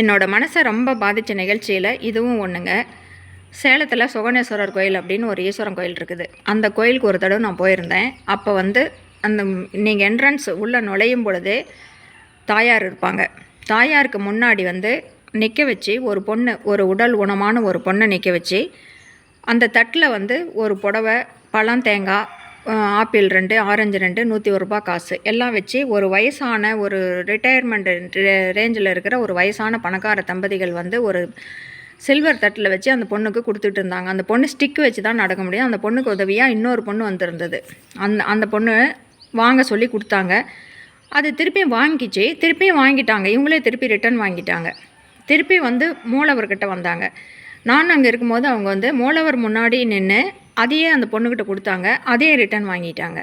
என்னோடய மனசை ரொம்ப பாதித்த நிகழ்ச்சியில் இதுவும் ஒன்றுங்க சேலத்தில் சுகணேஸ்வரர் கோயில் அப்படின்னு ஒரு ஈஸ்வரன் கோயில் இருக்குது. அந்த கோயிலுக்கு ஒரு தடவை நான் போயிருந்தேன். அப்போ வந்து அந்த நீங்கள் என்ட்ரன்ஸ் உள்ளே நுழையும் பொழுதே தாயார் இருப்பாங்க. தாயாருக்கு முன்னாடி வந்து நிற்க வச்சு ஒரு பொண்ணு ஒரு உடல் உணமான ஒரு பொண்ணை நிற்க வச்சு அந்த தட்டில் வந்து ஒரு புடவை பழம் தேங்காய் ஆப்பிள் ரெண்டு ஆரஞ்சு ரெண்டு நூற்றி ஒரு ரூபாய் காசு. எல்லாம் வச்சு ஒரு வயசான ஒரு ரிட்டையர்மெண்ட் ரேஞ்சில் இருக்கிற ஒரு வயசான பணக்கார தம்பதிகள் வந்து ஒரு சில்வர் தட்டில் வச்சு அந்த பொண்ணுக்கு கொடுத்துட்டு இருந்தாங்க. அந்த பொண்ணு ஸ்டிக் வச்சு தான் நடக்க முடியும். அந்த பொண்ணுக்கு உதவியாக இன்னொரு பொண்ணு வந்திருந்தது. அந்த அந்த பொண்ணு வாங்க சொல்லி கொடுத்தாங்க. அது திருப்பி வாங்கிச்சு. திருப்பியும் வாங்கிட்டாங்க. இவங்களே திருப்பி ரிட்டர்ன் வாங்கிட்டாங்க. திருப்பி வந்து மூலவர்கிட்ட வந்தாங்க. நான் அங்கே இருக்கும்போது அவங்க வந்து மூலவர் முன்னாடி நின்று அதையே அந்த பொண்ணுக்கிட்ட கொடுத்தாங்க. அதையே ரிட்டர்ன் வாங்கிட்டாங்க.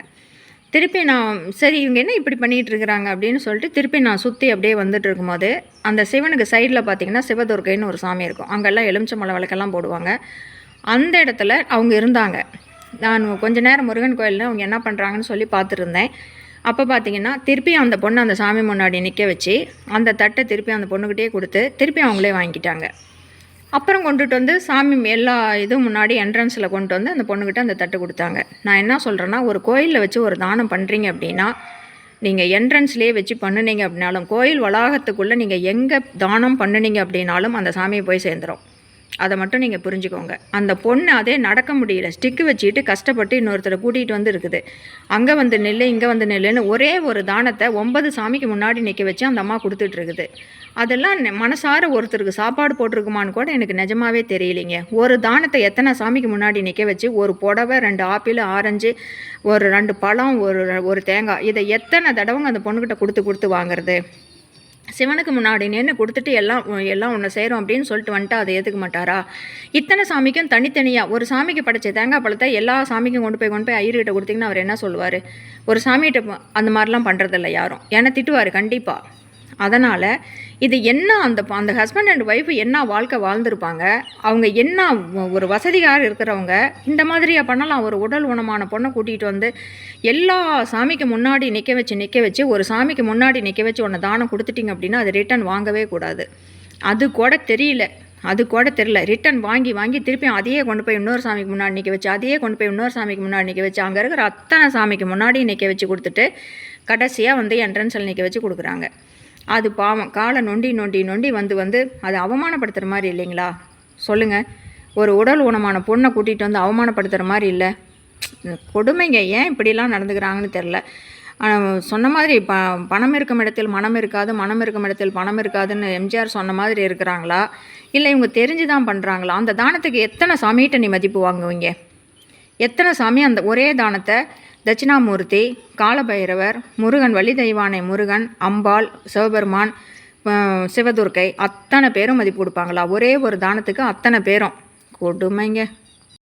திருப்பி நான் சரி இவங்க என்ன இப்படி பண்ணிகிட்டு இருக்கிறாங்க அப்படின்னு சொல்லிட்டு திருப்பி நான் சுற்றி அப்படியே வந்துட்டு இருக்கும்போது அந்த சிவனுக்கு சைடில் பார்த்தீங்கன்னா சிவதுர்கைன்னு ஒரு சாமி இருக்கும். அங்கெல்லாம் எலுமிச்சம்பழம் விளக்கெல்லாம் போடுவாங்க. அந்த இடத்துல அவங்க இருந்தாங்க. நான் கொஞ்ச நேரம் முருகன் கோயிலில் அவங்க என்ன பண்ணுறாங்கன்னு சொல்லி பார்த்துருந்தேன். அப்போ பார்த்தீங்கன்னா திருப்பி அந்த பொண்ணு அந்த சாமி முன்னாடி நிற்க வச்சு அந்த தட்டை திருப்பி அந்த பொண்ணுக்கிட்டே கொடுத்து திருப்பி அவங்களே வாங்கிட்டாங்க. அப்புறம் கொண்டுட்டு வந்து சாமி எல்லா இதுவும் முன்னாடி என்ட்ரன்ஸில் கொண்டு வந்து அந்த பொண்ணுக்கிட்ட அந்த தட்டு கொடுத்தாங்க. நான் என்ன சொல்கிறேன்னா ஒரு கோயிலில் வச்சு ஒரு தானம் பண்ணுறீங்க அப்படின்னா நீங்கள் என்ட்ரன்ஸ்லேயே வச்சு பண்ணுனீங்க அப்படின்னாலும் கோயில் வளாகத்துக்குள்ளே நீங்கள் எங்கே தானம் பண்ணுனீங்க அப்படின்னாலும் அந்த சாமியை போய் சேர்ந்துடும் அதை மட்டும் நீங்கள் புரிஞ்சுக்கோங்க. அந்த பொண்ணு அதே நடக்க முடியல. ஸ்டிக்கு வச்சுட்டு கஷ்டப்பட்டு இன்னொருத்தரை கூட்டிகிட்டு வந்து இருக்குது அங்கே வந்து நெல் இங்கே வந்து நெல்லுன்னு ஒரே ஒரு தானத்தை ஒன்பது சாமிக்கு முன்னாடி நிற்க வச்சு அந்த அம்மா கொடுத்துட்ருக்குது. அதெல்லாம் மனசார ஒருத்தருக்கு சாப்பாடு போட்டிருக்குமான்னு கூட எனக்கு நிஜமாவே தெரியலைங்க. ஒரு தானத்தை எத்தனை சாமிக்கு முன்னாடி நிற்க வச்சு ஒரு புடவை ரெண்டு ஆப்பிள் ஆரஞ்சு ஒரு ரெண்டு பழம் ஒரு ஒரு தேங்காய் இதை எத்தனை தடவைங்க அந்த பொண்ணுக்கிட்ட கொடுத்து கொடுத்து வாங்குறது? சிவனுக்கு முன்னாடி நின்று கொடுத்துட்டு எல்லாம் எல்லாம் ஒன்று செய்கிறோம் அப்படின்னு சொல்லிட்டு வந்துட்டு அதை ஏற்றுக்க மாட்டாரா? இத்தனை சாமிக்கும் தனித்தனியாக ஒரு சாமிக்கு படைச்ச தேங்காய் பழத்தை எல்லா சாமிக்கும் கொண்டு போய் கொண்டு போய் ஐயர்கிட்ட கொடுத்தீங்கன்னா அவர் என்ன சொல்லுவார்? ஒரு சாமிகிட்ட அந்த மாதிரிலாம் பண்ணுறதில்ல யாரும். ஏன்னா திட்டுவார் கண்டிப்பாக அதனால் இது என்ன அந்த அந்த ஹஸ்பண்ட் அண்ட் ஒய்ஃப் என்ன வாழ்க்கை வாழ்ந்திருப்பாங்க? அவங்க என்ன ஒரு வசதியாக இருக்கிறவங்க? இந்த மாதிரியாக பண்ணலாம். ஒரு உடல் உணமான பொண்ணை கூட்டிகிட்டு வந்து எல்லா சாமிக்கு முன்னாடி நிற்க வச்சு நிற்க வச்சு ஒரு சாமிக்கு முன்னாடி நிற்க வச்சு ஒன்று தானம் கொடுத்துட்டிங்க அப்படின்னா அது ரிட்டர்ன் வாங்கவே கூடாது. அது கூட தெரியல. அது கூட தெரியல. ரிட்டன் வாங்கி வாங்கி திருப்பி அதையே கொண்டு போய் இன்னொரு சாமிக்கு முன்னாடி நிற்க வச்சு அதையே கொண்டு போய் இன்னொரு சாமிக்கு முன்னாடி நிற்க வச்சு அங்கே இருக்கிற அத்தனை சாமிக்கு முன்னாடி நிற்க வச்சு கொடுத்துட்டு கடைசியாக வந்து என்ட்ரன்ஸில் நிற்க வச்சு கொடுக்குறாங்க. அது பாவம். காலை நொண்டி நொண்டி நொண்டி வந்து வந்து அது அவமானப்படுத்துகிற மாதிரி இல்லைங்களா? சொல்லுங்கள் ஒரு உடல் ஊனமான பொண்ணை கூட்டிகிட்டு வந்து அவமானப்படுத்துகிற மாதிரி இல்லை. கொடுமைங்க ஏன் இப்படிலாம் நடந்துக்கிறாங்கன்னு தெரில ஆனால் சொன்ன மாதிரி ப பணம் இருக்கும் இடத்தில் மனம் இருக்காது மனம் இருக்கும் இடத்தில் பணம் இருக்காதுன்னு எம்ஜிஆர் சொன்ன மாதிரி இருக்கிறாங்களா? இல்லை இவங்க தெரிஞ்சு தான் பண்ணுறாங்களா அந்த தானத்துக்கு எத்தனை சாமிகிட்ட நீ மதிப்பு வாங்குவீங்க? எத்தனை சாமி அந்த ஒரே தானத்தை தட்சிணாமூர்த்தி காலபைரவர் முருகன் வள்ளி தெய்வானை முருகன் அம்பாள் சிவபெருமான் சிவதுர்க்கை அத்தனை பேரும் மதிப்பு கொடுப்பாங்களா? ஒரே ஒரு தானத்துக்கு அத்தனை பேரும். கொடுமைங்க.